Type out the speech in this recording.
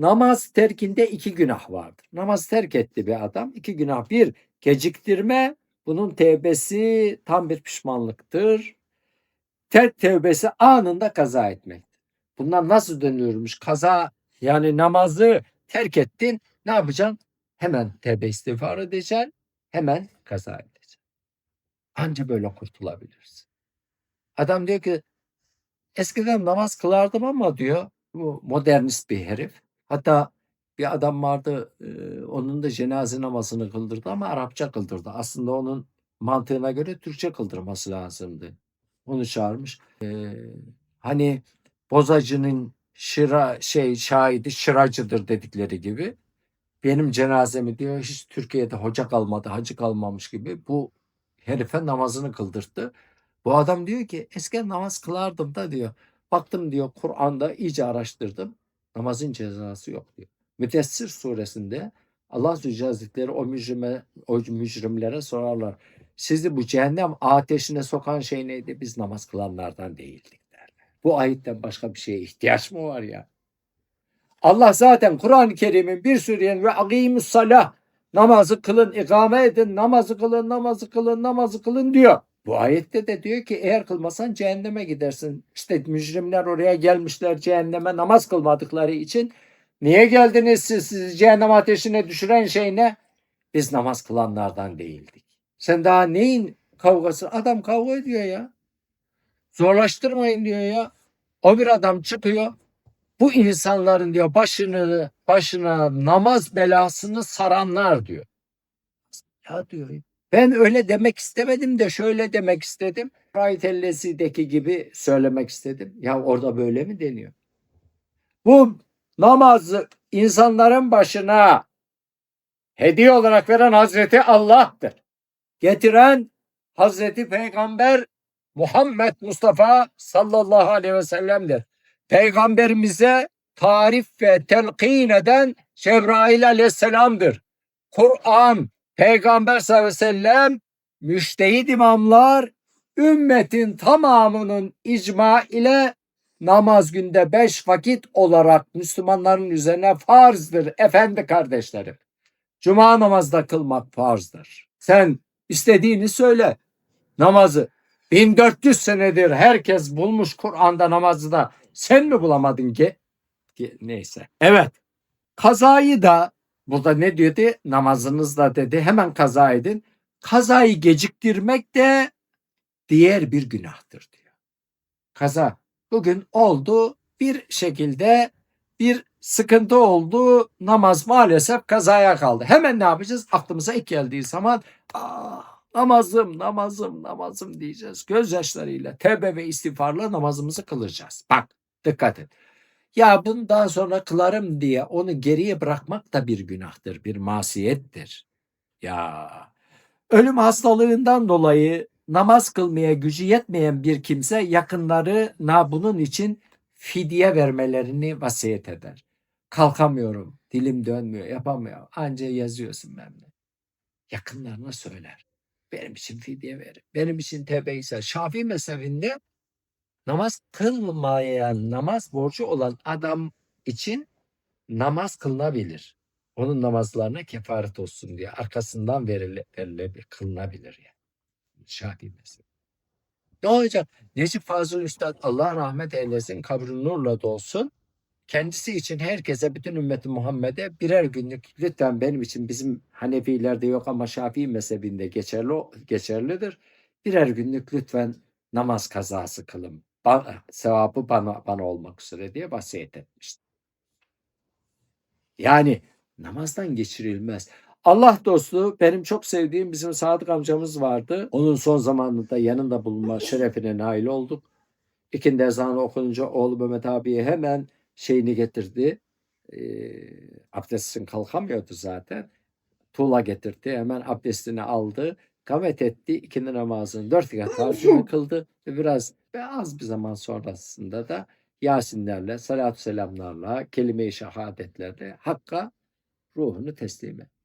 namaz terkinde iki günah vardır. Namaz terk etti bir adam. iki günah. Bir, geciktirme. Bunun tevbesi tam bir pişmanlıktır. Terk tevbesi anında kaza etmektir. Bundan nasıl dönülürmüş? Kaza yani namazı terk ettin. Ne yapacaksın? Hemen tevbe istiğfar edeceksin. Hemen kaza edeceksin. Anca böyle kurtulabilirsin. Adam diyor ki eskiden namaz kılardım ama diyor bu modernist bir herif. Hatta bir adam vardı onun da cenaze namazını kıldırdı ama Arapça kıldırdı. Aslında onun mantığına göre Türkçe kıldırması lazımdı. Onu çağırmış. Hani bozacının şıra şey şahidi şıracıdır dedikleri gibi benim cenazemi diyor hiç Türkiye'de hoca kalmadı, hacı kalmamış gibi bu herife namazını kıldırttı. Bu adam diyor ki eskiden namaz kılardım da diyor. Baktım diyor Kur'an'da iyice araştırdım. Namazın cezası yok diyor. Müdessir suresinde Allah Azze o, mücrime, o mücrimlere sorarlar. Sizi bu cehennem ateşine sokan şey neydi? Biz namaz kılanlardan değildik derler. Bu ayetten başka bir şeye ihtiyaç mı var ya? Allah zaten Kur'an-ı Kerim'in bir sürü ve akimus salah namazı kılın, ikame edin, namazı kılın, namazı kılın, namazı kılın diyor. Bu ayette de diyor ki eğer kılmasan cehenneme gidersin. İşte mücrimler oraya gelmişler cehenneme namaz kılmadıkları için. Niye geldiniz siz? Sizi cehennem ateşine düşüren şey ne? Biz namaz kılanlardan değildik. Sen daha neyin kavgası? Adam kavga ediyor ya. Zorlaştırmayın diyor ya. O bir adam çıkıyor. Bu insanların diyor başını başına namaz belasını saranlar diyor. Ya diyor. Ben öyle demek istemedim de şöyle demek istedim. Raytellesi'deki gibi söylemek istedim. Ya orada böyle mi deniyor? Bu namazı insanların başına hediye olarak veren Hazreti Allah'tır. Getiren Hazreti Peygamber Muhammed Mustafa sallallahu aleyhi ve sellem'dir. Peygamberimize tarif ve telkin eden Cebrail aleyhisselamdır. Kur'an, Peygamber sallallahu aleyhi ve sellem, müştehid imamlar, ümmetin tamamının icma ile namaz günde beş vakit olarak Müslümanların üzerine farzdır efendi kardeşlerim. Cuma namazda kılmak farzdır. Sen istediğini söyle. Namazı 1400 senedir herkes bulmuş Kur'an'da namazı da sen mi bulamadın ki? Ki- Neyse. Evet. Kazayı da burada ne diyordu? Namazınızda dedi hemen kaza edin. Kazayı geciktirmek de diğer bir günahtır diyor. Kaza bugün oldu bir şekilde bir sıkıntı oldu. Namaz maalesef kazaya kaldı. Hemen ne yapacağız? Aklımıza ilk geldiği zaman ah, namazım, namazım, namazım diyeceğiz. Gözyaşlarıyla, tevbe ve istiğfarla namazımızı kılacağız. Bak dikkat et. Ya bunu daha sonra kılarım diye onu geriye bırakmak da bir günahtır, bir masiyettir. Ya ölüm hastalığından dolayı namaz kılmaya gücü yetmeyen bir kimse yakınlarına bunun için fidye vermelerini vasiyet eder. Kalkamıyorum, dilim dönmüyor, yapamıyorum. Anca yazıyorsun benimle. Yakınlarına söyler. Benim için fidye verin. Benim için tevbe ise. Şafii mezhebinde namaz kılmayan, namaz borcu olan adam için namaz kılınabilir. Onun namazlarına kefaret olsun diye arkasından verile, kılınabilir yani. Şafii mezhebi. Ne olacak? Necip Fazıl Üstad Allah rahmet eylesin, kabri nurla dolsun. Kendisi için herkese, bütün ümmeti Muhammed'e birer günlük lütfen benim için bizim Hanefilerde yok ama Şafii mezhebinde geçerli geçerlidir. Birer günlük lütfen namaz kazası kılın. Ba- sevabı bana, bana olmak üzere diye vasiyet etmişti. Yani namazdan geçirilmez. Allah dostu benim çok sevdiğim bizim Sadık amcamız vardı. Onun son zamanında yanında bulunma şerefine nail olduk. İkindi ezanı okununca oğlu Mehmet abiye hemen şeyini getirdi. E, abdestin kalkamıyordu zaten. Tuğla getirdi. Hemen abdestini aldı. Gamet etti. ikindi namazını dört rekat kıldı. Ve biraz ve az bir zaman sonrasında da Yasinlerle, salatü selamlarla, kelime-i şehadetlerle Hakk'a ruhunu teslim etti.